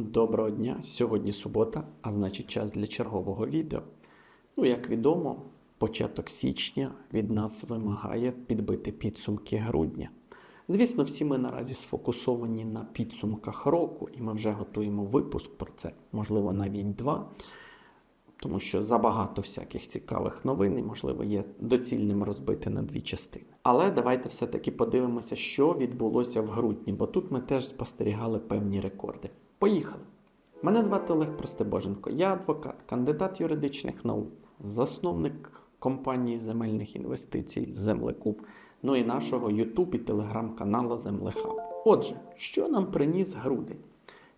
Доброго дня! Сьогодні субота, а значить час для чергового відео. Ну, як відомо, початок січня від нас вимагає підбити підсумки грудня. Звісно, всі ми наразі сфокусовані на підсумках року, і ми вже готуємо випуск про це, можливо, навіть два, тому що забагато всяких цікавих новин, і, можливо, є доцільним розбити на дві частини. Але давайте все-таки подивимося, що відбулося в грудні, бо тут ми теж спостерігали певні рекорди. Поїхали! Мене звати Олег Простебоженко. Я адвокат, кандидат юридичних наук, засновник компанії земельних інвестицій Землекуб, ну і нашого YouTube і телеграм-канала Землехаб. Отже, що нам приніс грудень?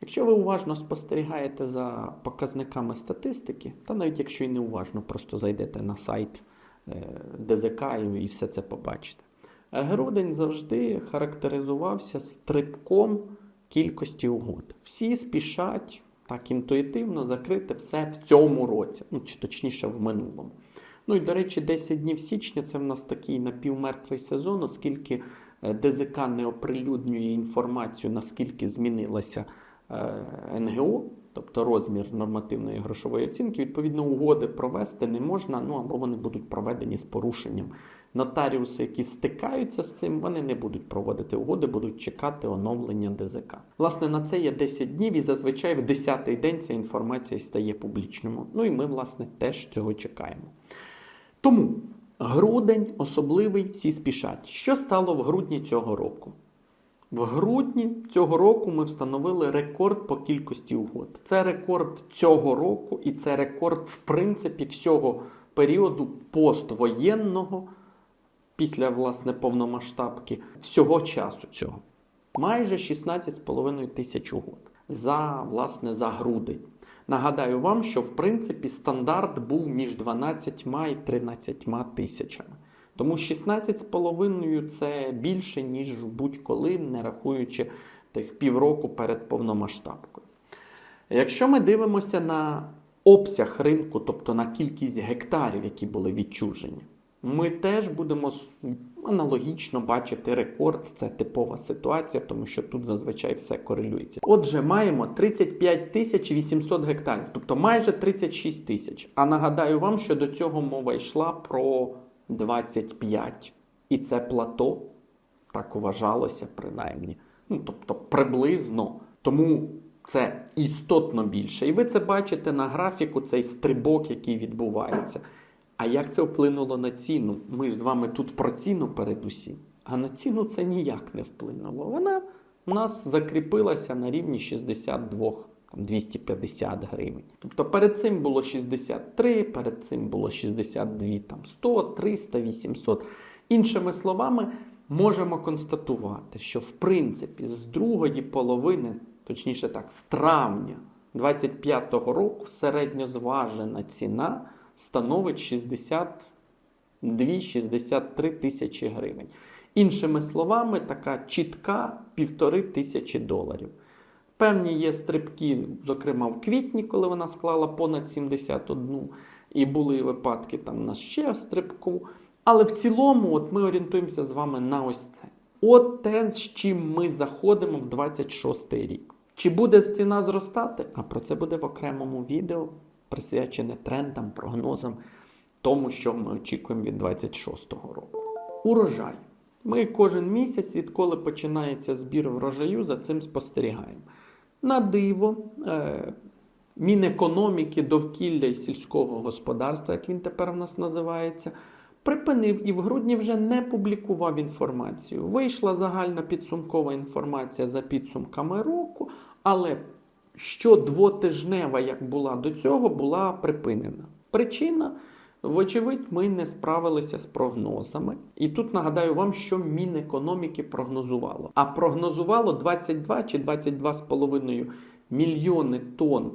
Якщо ви уважно спостерігаєте за показниками статистики, та навіть якщо і не уважно, просто зайдете на сайт е, ДЗК і все це побачите. Грудень завжди характеризувався стрибком кількості угод. Всі спішать так інтуїтивно закрити все в цьому році, ну чи точніше в минулому. Ну і до речі, 10 днів січня це в нас такий напівмертвий сезон, оскільки е, ДЗК не оприлюднює інформацію, наскільки змінилася е, НГО, тобто розмір нормативної грошової оцінки. Відповідно, угоди провести не можна, ну або вони будуть проведені з порушенням. Нотаріуси, які стикаються з цим, вони не будуть проводити угоди, будуть чекати оновлення ДЗК. Власне, на це є 10 днів, і зазвичай в 10-й день ця інформація стає публічною. Ну і ми, власне, теж цього чекаємо. Тому грудень особливий, всі спішать. Що стало в грудні цього року? В грудні цього року ми встановили рекорд по кількості угод. Це рекорд цього року, і це рекорд, в принципі, всього періоду поствоєнного, після власне повномасштабки, всього часу цього. Майже 16,5 тисяч угод за, власне, за грудень. Нагадаю вам, що в принципі стандарт був між 12 і 13 тисячами. Тому 16,5 це більше, ніж будь-коли, не рахуючи тих півроку перед повномасштабкою. Якщо ми дивимося на обсяг ринку, тобто на кількість гектарів, які були відчужені, ми теж будемо аналогічно бачити рекорд. Це типова ситуація, тому що тут зазвичай все корелюється. Отже, маємо 35 тисяч 800 гектарів, тобто майже 36 тисяч. А нагадаю вам, що до цього мова йшла про 25. І це плато так вважалося принаймні. Ну, тобто приблизно. Тому це істотно більше. І ви це бачите на графіку, цей стрибок, який відбувається. А як це вплинуло на ціну? Ми ж з вами тут про ціну передусім. А на ціну це ніяк не вплинуло. Вона у нас закріпилася на рівні 62 там, 250 гривень. Тобто перед цим було 63, перед цим було 62, там 100, 300, 800. Іншими словами, можемо констатувати, що в принципі з другої половини, точніше так, з травня 25-го року середньозважена ціна становить 62-63 тисячі гривень. Іншими словами, така чітка півтори тисячі доларів. Певні є стрибки, зокрема в квітні, коли вона склала понад 71, і були випадки там на ще стрибку. Але в цілому, от ми орієнтуємося з вами на ось це. От те, з чим ми заходимо в 26 рік. Чи буде ціна зростати? А про це буде в окремому відео, присвячене трендам, прогнозам, тому, що ми очікуємо від 26-го року. Урожай. Ми кожен місяць, відколи починається збір врожаю, за цим спостерігаємо. На диво, е, Мінекономіки, довкілля і сільського господарства, як він тепер в нас називається, припинив і в грудні вже не публікував інформацію. Вийшла загальна підсумкова інформація за підсумками року, але що двотижнева, як була до цього, була припинена. Причина. Вочевидь, ми не справилися з прогнозами. І тут нагадаю вам, що Мінекономіки прогнозувало. А прогнозувало 22 чи 22,5 мільйони тонн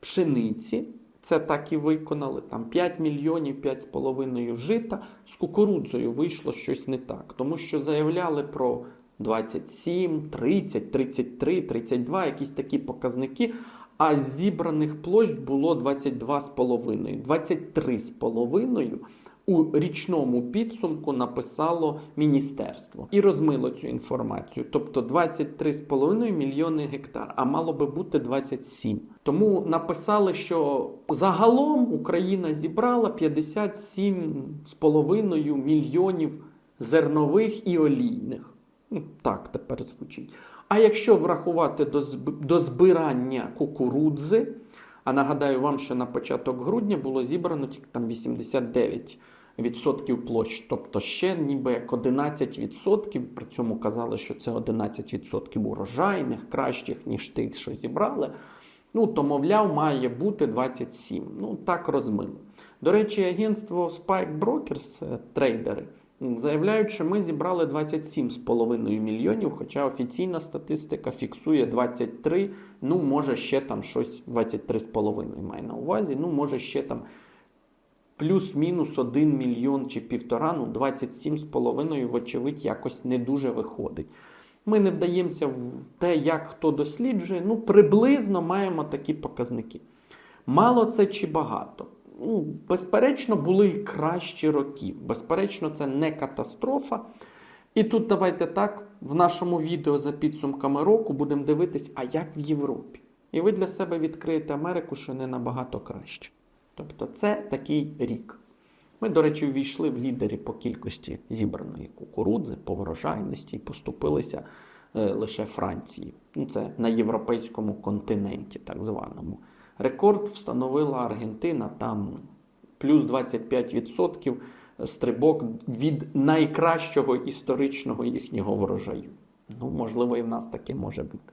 пшениці. Це так і виконали. Там 5 мільйонів 5,5 жита. З кукурудзою вийшло щось не так. Тому що заявляли про 27, 30, 33, 32, якісь такі показники. А зібраних площ було 22,5. 23,5 у річному підсумку написало міністерство і розмило цю інформацію. Тобто 23,5 мільйони гектар, а мало би бути 27. Тому написали, що загалом Україна зібрала 57,5 мільйонів зернових і олійних. Так тепер звучить. А якщо врахувати до, збирання кукурудзи, а нагадаю вам, що на початок грудня було зібрано тільки там 89% площ, тобто ще ніби як 11%, при цьому казали, що це 11% урожайних, кращих, ніж тих, що зібрали. Ну, то, мовляв, має бути 27. Ну, так розмило. До речі, агентство Spike Brokers, е, трейдери, заявляють, що ми зібрали 27,5 мільйонів, хоча офіційна статистика фіксує 23, ну, може, ще там щось 23,5 має на увазі, ну, може, ще там плюс-мінус 1 мільйон чи півтора, ну 27,5, вочевидь, якось не дуже виходить. Ми не вдаємося в те, як хто досліджує, ну, приблизно маємо такі показники. Мало це чи багато? Ну, безперечно, були і кращі роки. Безперечно, це не катастрофа. І тут давайте так, в нашому відео за підсумками року будемо дивитись, а як в Європі. І ви для себе відкриєте Америку, що не набагато краще. Тобто це такий рік. Ми, до речі, ввійшли в лідері по кількості зібраної кукурудзи, по врожайності і поступилися е, лише Франції. Ну, це на європейському континенті, так званому. Рекорд встановила Аргентина, там плюс 25% стрибок від найкращого історичного їхнього врожаю. Ну, можливо, і в нас таке може бути.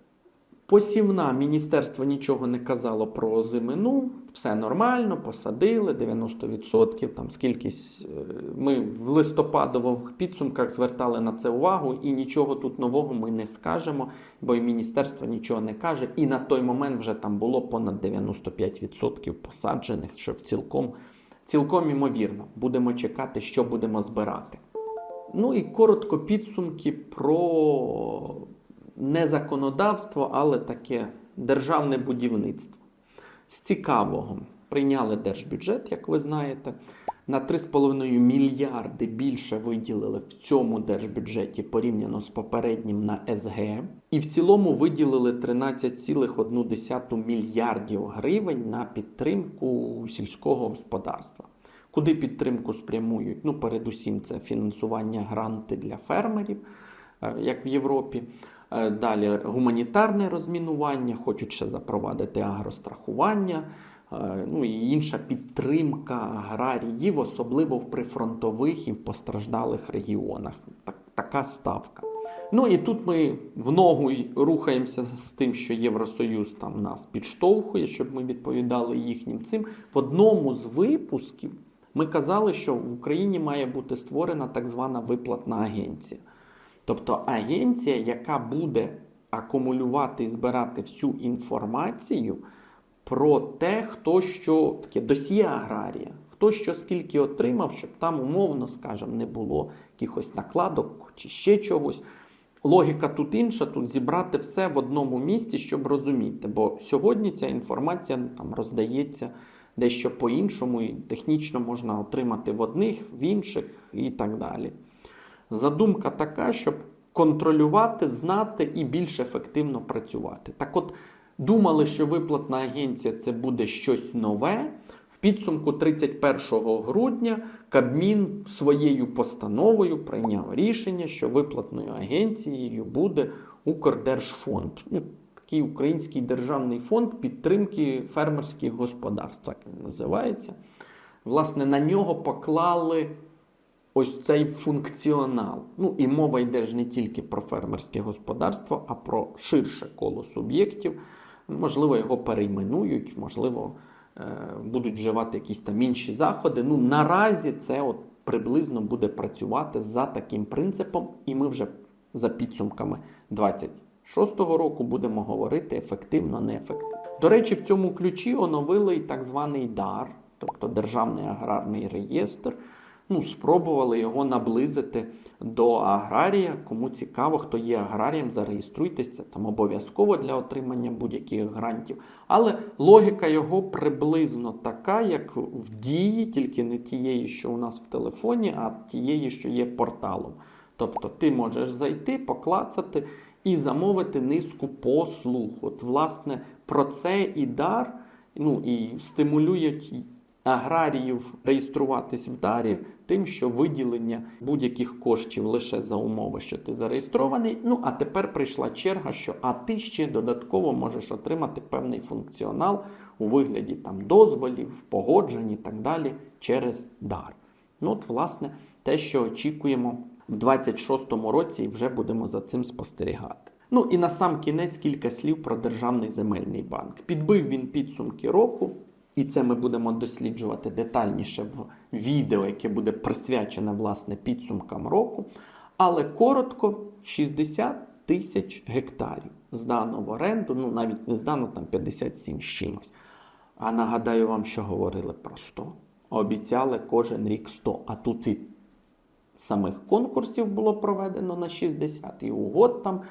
Посівна міністерство нічого не казало про озимину, все нормально, посадили 90%. Там скількись е, ми в листопадових підсумках звертали на це увагу, і нічого тут нового ми не скажемо, бо і міністерство нічого не каже. І на той момент вже там було понад 95% посаджених, що в цілком, цілком імовірно. Будемо чекати, що будемо збирати. Ну і коротко підсумки про не законодавство, але таке державне будівництво. З цікавого прийняли держбюджет, як ви знаєте. На 3,5 мільярди більше виділили в цьому держбюджеті порівняно з попереднім на СГ. І в цілому виділили 13,1 мільярдів гривень на підтримку сільського господарства. Куди підтримку спрямують? Ну, передусім, це фінансування гранти для фермерів, е, як в Європі. Е, Далі гуманітарне розмінування, хочуть ще запровадити агрострахування, е, ну і інша підтримка аграріїв, особливо в прифронтових і в постраждалих регіонах. Так, така ставка. Ну і тут ми в ногу рухаємося з тим, що Євросоюз там нас підштовхує, щоб ми відповідали їхнім цим. В одному з випусків ми казали, що в Україні має бути створена так звана виплатна агенція. Тобто агенція, яка буде акумулювати і збирати всю інформацію про те, хто що таке досьє аграрія, хто що скільки отримав, щоб там умовно, скажімо, не було якихось накладок чи ще чогось. Логіка тут інша, тут зібрати все в одному місці, щоб розуміти. Бо сьогодні ця інформація ну, там роздається дещо по-іншому, і технічно можна отримати в одних, в інших і так далі. Задумка така, щоб контролювати, знати і більш ефективно працювати. Так от, думали, що виплатна агенція це буде щось нове. В підсумку 31 грудня Кабмін своєю постановою прийняв рішення, що виплатною агенцією буде Укрдержфонд. Ну, Такий український державний фонд підтримки фермерських господарств, так він називається. Власне, на нього поклали ось цей функціонал. Ну і мова йде ж не тільки про фермерське господарство, а про ширше коло суб'єктів. Можливо, його перейменують, можливо, е, будуть вживати якісь там інші заходи. Ну, наразі це от приблизно буде працювати за таким принципом, і ми вже за підсумками 26-го року будемо говорити ефективно, неефективно. До речі, в цьому ключі оновили і так званий ДАР, тобто Державний аграрний реєстр. Ну, спробували його наблизити до аграрія. Кому цікаво, хто є аграрієм, зареєструйтесь, це там обов'язково для отримання будь-яких грантів. Але логіка його приблизно така, як в дії, тільки не тієї, що у нас в телефоні, а тієї, що є порталом. Тобто ти можеш зайти, поклацати і замовити низку послуг. От, власне, про це і дар, ну і стимулюють аграріїв реєструватись в дарі тим, що виділення будь-яких коштів лише за умови, що ти зареєстрований. Ну а тепер прийшла черга, що а ти ще додатково можеш отримати певний функціонал у вигляді там дозволів, погоджень і так далі через дар. Ну, от, власне, те, що очікуємо в 26-му році, і вже будемо за цим спостерігати. Ну і на сам кінець кілька слів про Державний земельний банк. Підбив він підсумки року, і це ми будемо досліджувати детальніше в відео, яке буде присвячене власне підсумкам року. Але коротко, 60 тисяч гектарів здано в оренду, ну навіть не здано там 57 з чимось. А нагадаю вам, що говорили про 100. Обіцяли кожен рік 100, а тут і самих конкурсів було проведено на 60, і угод там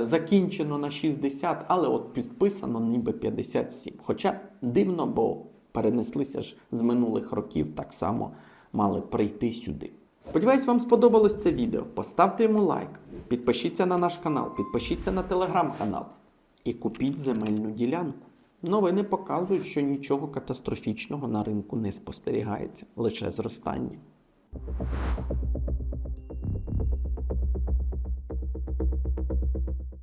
закінчено на 60, але от підписано ніби 57. Хоча дивно, бо перенеслися ж з минулих років, так само мали прийти сюди. Сподіваюсь, вам сподобалось це відео. Поставте йому лайк, підпишіться на наш канал, підпишіться на телеграм-канал і купіть земельну ділянку. Новини показують, що нічого катастрофічного на ринку не спостерігається, лише зростання.